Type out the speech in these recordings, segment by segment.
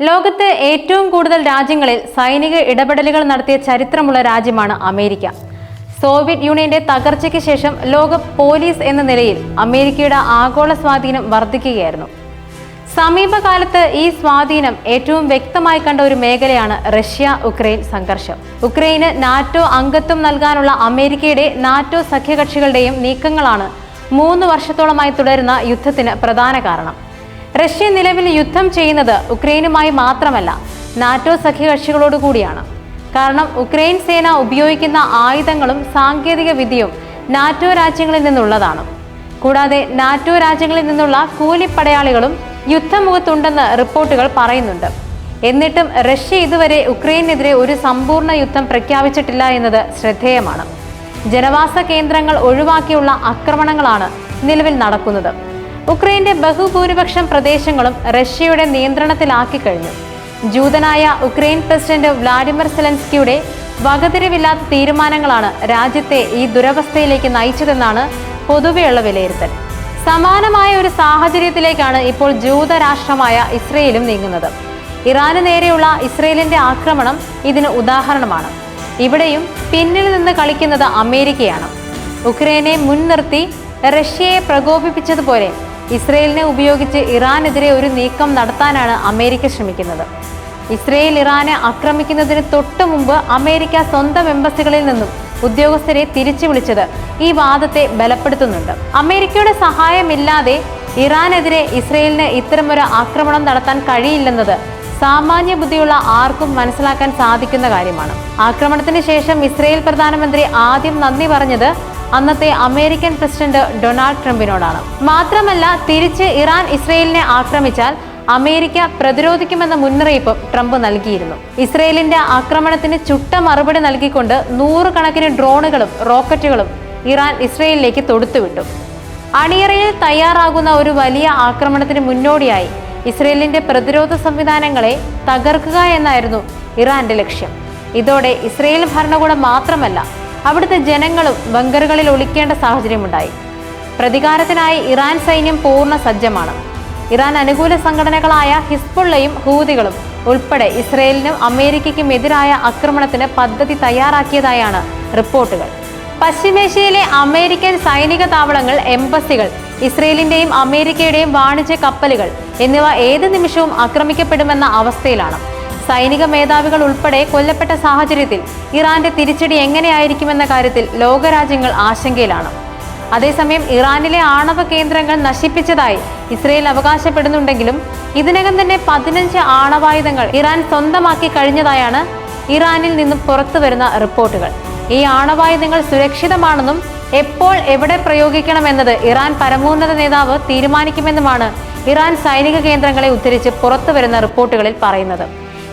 ലോകത്ത് ഏറ്റവും കൂടുതൽ രാജ്യങ്ങളിൽ സൈനിക ഇടപെടലുകൾ നടത്തിയ ചരിത്രമുള്ള രാജ്യമാണ് അമേരിക്ക. സോവിയറ്റ് യൂണിയന്റെ തകർച്ചയ്ക്ക് ശേഷം ലോക പോലീസ് എന്ന നിലയിൽ അമേരിക്കയുടെ ആഗോള സ്വാധീനം വർദ്ധിക്കുകയായിരുന്നു. സമീപകാലത്ത് ഈ സ്വാധീനം ഏറ്റവും വ്യക്തമായി കണ്ട ഒരു മേഖലയാണ് റഷ്യ ഉക്രൈൻ സംഘർഷം. ഉക്രൈന് നാറ്റോ അംഗത്വം നൽകാനുള്ള അമേരിക്കയുടെ നാറ്റോ സഖ്യകക്ഷികളുടെയും നീക്കങ്ങളാണ് മൂന്ന് വർഷത്തോളമായി തുടരുന്ന യുദ്ധത്തിന് പ്രധാന കാരണം. റഷ്യ നിലവിൽ യുദ്ധം ചെയ്യുന്നത് ഉക്രൈനുമായി മാത്രമല്ല നാറ്റോ സഖ്യകക്ഷികളോട് കൂടിയാണ് കാരണം ഉക്രൈൻ സേന ഉപയോഗിക്കുന്ന ആയുധങ്ങളും സാങ്കേതിക വിദ്യയും നാറ്റോ രാജ്യങ്ങളിൽ നിന്നുള്ളതാണ്. കൂടാതെ നാറ്റോ രാജ്യങ്ങളിൽ നിന്നുള്ള കൂലിപ്പടയാളികളും യുദ്ധമുഖത്തുണ്ടെന്ന് റിപ്പോർട്ടുകൾ പറയുന്നുണ്ട്. എന്നിട്ടും റഷ്യ ഇതുവരെ ഉക്രൈനെതിരെ ഒരു സമ്പൂർണ യുദ്ധം പ്രഖ്യാപിച്ചിട്ടില്ല എന്നത് ശ്രദ്ധേയമാണ്. ജനവാസ കേന്ദ്രങ്ങൾ ഒഴിവാക്കിയുള്ള ആക്രമണങ്ങളാണ് നിലവിൽ നടക്കുന്നത്. ഉക്രൈന്റെ ബഹുഭൂരിപക്ഷം പ്രദേശങ്ങളും റഷ്യയുടെ നിയന്ത്രണത്തിലാക്കി കഴിഞ്ഞു. ജൂതനായ ഉക്രൈൻ പ്രസിഡന്റ് വ്ളാഡിമിർ സെലൻസ്കിയുടെ വകതിരിവില്ലാത്ത തീരുമാനങ്ങളാണ് രാജ്യത്തെ ഈ ദുരവസ്ഥയിലേക്ക് നയിച്ചതെന്നാണ് പൊതുവെയുള്ള വിലയിരുത്തൽ. സമാനമായ ഒരു സാഹചര്യത്തിലേക്കാണ് ഇപ്പോൾ ജൂതരാഷ്ട്രമായ ഇസ്രയേലും നീങ്ങുന്നത്. ഇറാന് നേരെയുള്ള ഇസ്രയേലിന്റെ ആക്രമണം ഇതിന് ഉദാഹരണമാണ്. ഇവിടെയും പിന്നിൽ നിന്ന് കളിക്കുന്നത് അമേരിക്കയാണ്. ഉക്രൈനെ മുൻനിർത്തി റഷ്യയെ പ്രകോപിപ്പിച്ചതുപോലെ ഇസ്രയേലിനെ ഉപയോഗിച്ച് ഇറാനെതിരെ ഒരു നീക്കം നടത്താനാണ് അമേരിക്ക ശ്രമിക്കുന്നത്. ഇസ്രയേൽ ഇറാനെ ആക്രമിക്കുന്നതിന് തൊട്ടു മുമ്പ് അമേരിക്ക സ്വന്തം എംബസികളിൽ നിന്നും ഉദ്യോഗസ്ഥരെ തിരിച്ചു വിളിച്ചത് ഈ വാദത്തെ ബലപ്പെടുത്തുന്നുണ്ട്. അമേരിക്കയുടെ സഹായമില്ലാതെ ഇറാനെതിരെ ഇസ്രയേലിന് ഇത്തരമൊരു ആക്രമണം നടത്താൻ കഴിയില്ലെന്നത് സാമാന്യ ബുദ്ധിയുള്ള ആർക്കും മനസ്സിലാക്കാൻ സാധിക്കുന്ന കാര്യമാണ്. ആക്രമണത്തിന് ശേഷം ഇസ്രയേൽ പ്രധാനമന്ത്രി ആദ്യം നന്ദി പറഞ്ഞത് അന്നത്തെ അമേരിക്കൻ പ്രസിഡന്റ് ഡൊണാൾഡ് ട്രംപിനോടാണ്. മാത്രമല്ല തിരിച്ച് ഇറാൻ ഇസ്രയേലിനെ ആക്രമിച്ചാൽ അമേരിക്ക പ്രതിരോധിക്കുമെന്ന മുന്നറിയിപ്പും ട്രംപ് നൽകിയിരുന്നു. ഇസ്രയേലിന്റെ ആക്രമണത്തിന് ചുട്ട മറുപടി നൽകിക്കൊണ്ട് നൂറുകണക്കിന് ഡ്രോണുകളും റോക്കറ്റുകളും ഇറാൻ ഇസ്രയേലിലേക്ക് തൊടുത്തുവിട്ടു. അണിയറയിൽ തയ്യാറാകുന്ന ഒരു വലിയ ആക്രമണത്തിന് മുന്നോടിയായി ഇസ്രയേലിന്റെ പ്രതിരോധ സംവിധാനങ്ങളെ തകർക്കുക എന്നായിരുന്നു ഇറാന്റെ ലക്ഷ്യം. ഇതോടെ ഇസ്രയേൽ ഭരണകൂടം മാത്രമല്ല അവിടുത്തെ ജനങ്ങളും ബങ്കറുകളിൽ ഒളിക്കേണ്ട സാഹചര്യമുണ്ടായി. പ്രതികാരത്തിനായി ഇറാൻ സൈന്യം പൂർണ സജ്ജമാണ്. ഇറാൻ അനുകൂല സംഘടനകളായ ഹിസ്ബുള്ളയും ഹൂതികളും ഉൾപ്പെടെ ഇസ്രയേലിനും അമേരിക്കയ്ക്കും എതിരായ ആക്രമണത്തിന് പദ്ധതി തയ്യാറാക്കിയതായാണ് റിപ്പോർട്ടുകൾ. പശ്ചിമേഷ്യയിലെ അമേരിക്കൻ സൈനിക താവളങ്ങൾ എംബസികൾ ഇസ്രയേലിന്റെയും അമേരിക്കയുടെയും വാണിജ്യ കപ്പലുകൾ എന്നിവ ഏത് നിമിഷവും ആക്രമിക്കപ്പെടുമെന്ന അവസ്ഥയിലാണ്. സൈനിക മേധാവികൾ ഉൾപ്പെടെ കൊല്ലപ്പെട്ട സാഹചര്യത്തിൽ ഇറാന്റെ തിരിച്ചടി എങ്ങനെയായിരിക്കുമെന്ന കാര്യത്തിൽ ലോകരാജ്യങ്ങൾ ആശങ്കയിലാണ്. അതേസമയം ഇറാനിലെ ആണവ കേന്ദ്രങ്ങൾ നശിപ്പിച്ചതായി ഇസ്രയേൽ അവകാശപ്പെടുന്നുണ്ടെങ്കിലും ഇതിനകം തന്നെ പതിനഞ്ച് ആണവായുധങ്ങൾ ഇറാൻ സ്വന്തമാക്കി കഴിഞ്ഞതായാണ് ഇറാനിൽ നിന്നും പുറത്തു വരുന്ന റിപ്പോർട്ടുകൾ. ഈ ആണവായുധങ്ങൾ സുരക്ഷിതമാണെന്നും എപ്പോൾ എവിടെ പ്രയോഗിക്കണമെന്നത് ഇറാൻ പരമോന്നത നേതാവ് തീരുമാനിക്കുമെന്നുമാണ് ഇറാൻ സൈനിക കേന്ദ്രങ്ങളെ ഉദ്ധരിച്ച് പുറത്തു വരുന്ന റിപ്പോർട്ടുകളിൽ പറയുന്നത്.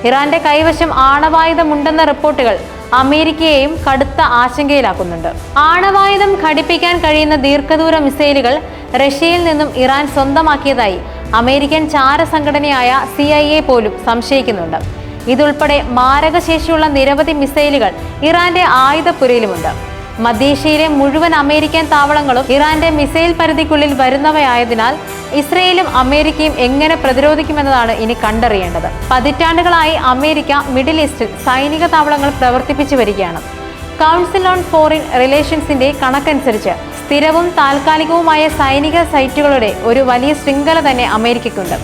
ഇറാന്റെ കൈവശം ആണവായുധമുണ്ടെന്ന റിപ്പോർട്ടുകൾ അമേരിക്കയെയും കടുത്ത ആശങ്കയിലാക്കുന്നുണ്ട്. ആണവായുധം ഘടിപ്പിക്കാൻ കഴിയുന്ന ദീർഘദൂര മിസൈലുകൾ റഷ്യയിൽ നിന്നും ഇറാൻ സ്വന്തമാക്കിയതായി അമേരിക്കൻ ചാര സംഘടനയായ സി പോലും സംശയിക്കുന്നുണ്ട്. ഇതുൾപ്പെടെ മാരകശേഷിയുള്ള നിരവധി മിസൈലുകൾ ഇറാന്റെ ആയുധപ്പുരയിലുമുണ്ട്. മധ്യേഷ്യയിലെ മുഴുവൻ അമേരിക്കൻ താവളങ്ങളും ഇറാന്റെ മിസൈൽ പരിധിക്കുള്ളിൽ വരുന്നവയായതിനാൽ ഇസ്രയേലും അമേരിക്കയും എങ്ങനെ പ്രതിരോധിക്കുമെന്നതാണ് ഇനി കണ്ടറിയേണ്ടത്. പതിറ്റാണ്ടുകളായി അമേരിക്ക മിഡിൽ ഈസ്റ്റിൽ സൈനിക താവളങ്ങൾ പ്രവർത്തിപ്പിച്ചു വരികയാണ്. കൗൺസിൽ ഓൺ ഫോറിൻ റിലേഷൻസിന്റെ കണക്കനുസരിച്ച് സ്ഥിരവും താൽക്കാലികവുമായ സൈനിക സൈറ്റുകളുടെ ഒരു വലിയ ശൃംഖല തന്നെ അമേരിക്കയ്ക്കുണ്ട്.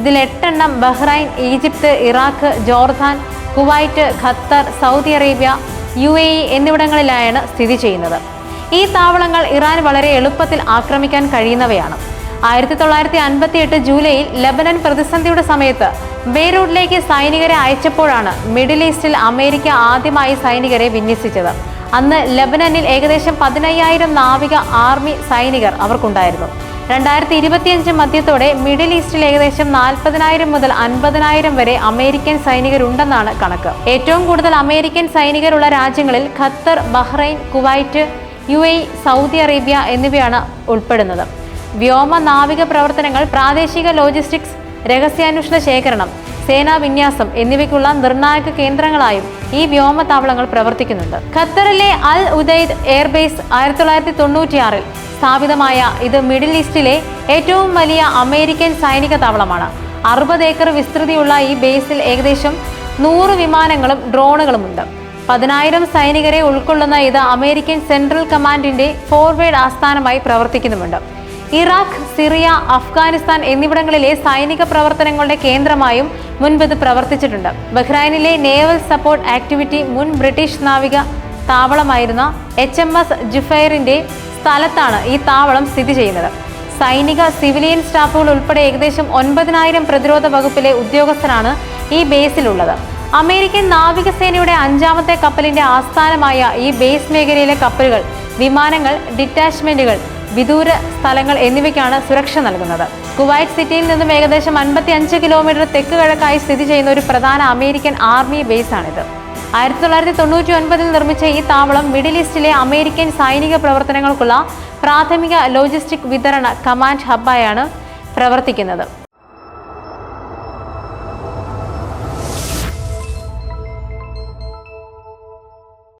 ഇതിൽ എട്ടെണ്ണം Bahrain Egypt Iraq Jordan Kuwait Qatar Saudi Arabia U A E എന്നിവിടങ്ങളിലായാണ് സ്ഥിതി ചെയ്യുന്നത്. ഈ താവളങ്ങൾ ഇറാൻ വളരെ എളുപ്പത്തിൽ ആക്രമിക്കാൻ കഴിയുന്നവയാണ്. ആയിരത്തി തൊള്ളായിരത്തി അൻപത്തി എട്ട് ജൂലൈയിൽ ലബനൻ പ്രതിസന്ധിയുടെ സമയത്ത് ബെയ്റൂട്ടിലേക്ക് സൈനികരെ അയച്ചപ്പോഴാണ് മിഡിൽ ഈസ്റ്റിൽ അമേരിക്ക ആദ്യമായി സൈനികരെ വിന്യസിച്ചത്. അന്ന് ലബനനിൽ ഏകദേശം പതിനയ്യായിരം നാവിക ആർമി സൈനികർ അവർക്കുണ്ടായിരുന്നു. രണ്ടായിരത്തി ഇരുപത്തിയഞ്ച് മധ്യത്തോടെ മിഡിൽ ഈസ്റ്റിൽ ഏകദേശം നാൽപ്പതിനായിരം മുതൽ അൻപതിനായിരം വരെ അമേരിക്കൻ സൈനികരുണ്ടെന്നാണ് കണക്ക്. ഏറ്റവും കൂടുതൽ അമേരിക്കൻ സൈനികരുള്ള രാജ്യങ്ങളിൽ Qatar Bahrain Kuwait U Saudi Arabia എന്നിവയാണ് ഉൾപ്പെടുന്നത്. വ്യോമ നാവിക പ്രവർത്തനങ്ങൾ പ്രാദേശിക ലോജിസ്റ്റിക്സ് രഹസ്യാന്വേഷണ ശേഖരണം സേനാ വിന്യാസം എന്നിവയ്ക്കുള്ള നിർണായക കേന്ദ്രങ്ങളായും ഈ വ്യോമതാവളങ്ങൾ പ്രവർത്തിക്കുന്നുണ്ട്. ഖത്തറിലെ അൽ ഉദൈദ് എയർബേസ് ആയിരത്തി തൊള്ളായിരത്തി തൊണ്ണൂറ്റിയാറിൽ സ്ഥാപിതമായ ഇത് മിഡിൽ ഈസ്റ്റിലെ ഏറ്റവും വലിയ അമേരിക്കൻ സൈനിക താവളമാണ്. അറുപത് ഏക്കർ വിസ്തൃതിയുള്ള ഈ ബേസിൽ ഏകദേശം നൂറ് വിമാനങ്ങളും ഡ്രോണുകളുമുണ്ട്. പതിനായിരം സൈനികരെ ഉൾക്കൊള്ളുന്ന ഇത് അമേരിക്കൻ സെൻട്രൽ കമാൻഡിന്റെ ഫോർവേഡ് ആസ്ഥാനമായി പ്രവർത്തിക്കുന്നുമുണ്ട്. ഇറാഖ് സിറിയ അഫ്ഗാനിസ്ഥാൻ എന്നിവിടങ്ങളിലെ സൈനിക പ്രവർത്തനങ്ങളുടെ കേന്ദ്രമായും മുൻപ് ഇത് പ്രവർത്തിച്ചിട്ടുണ്ട്. ബഹ്റൈനിലെ നേവൽ സപ്പോർട്ട് ആക്ടിവിറ്റി മുൻ ബ്രിട്ടീഷ് നാവിക താവളമായിരുന്ന എച്ച് എം എസ് ജുഫൈറിന്റെ സ്ഥലത്താണ് ഈ താവളം സ്ഥിതി ചെയ്യുന്നത്. സൈനിക സിവിലിയൻ സ്റ്റാഫുകൾ ഉൾപ്പെടെ ഏകദേശം ഒൻപതിനായിരം പ്രതിരോധ വകുപ്പിലെ ഉദ്യോഗസ്ഥരാണ് ഈ ബേസിലുള്ളത്. അമേരിക്കൻ നാവികസേനയുടെ അഞ്ചാമത്തെ കപ്പലിന്റെ ആസ്ഥാനമായ ഈ ബേസ് മേഖലയിലെ കപ്പലുകൾ വിമാനങ്ങൾ ഡിറ്റാച്ച്മെന്റുകൾ വിദൂര സ്ഥലങ്ങൾ എന്നിവയ്ക്കാണ് സുരക്ഷ നൽകുന്നത്. കുവൈറ്റ് സിറ്റിയിൽ നിന്നും ഏകദേശം അൻപത്തി അഞ്ച് കിലോമീറ്റർ തെക്ക് കിഴക്കായി സ്ഥിതി ചെയ്യുന്ന ഒരു പ്രധാന അമേരിക്കൻ ആർമി ബേസാണിത്. ആയിരത്തി തൊള്ളായിരത്തി തൊണ്ണൂറ്റി ഒൻപതിൽ നിർമ്മിച്ച ഈ താവളം മിഡിൽ ഈസ്റ്റിലെ അമേരിക്കൻ സൈനിക പ്രവർത്തനങ്ങൾക്കുള്ള പ്രാഥമിക ലോജിസ്റ്റിക് വിതരണ കമാൻഡ് ഹബ്ബായാണ് പ്രവർത്തിക്കുന്നത്.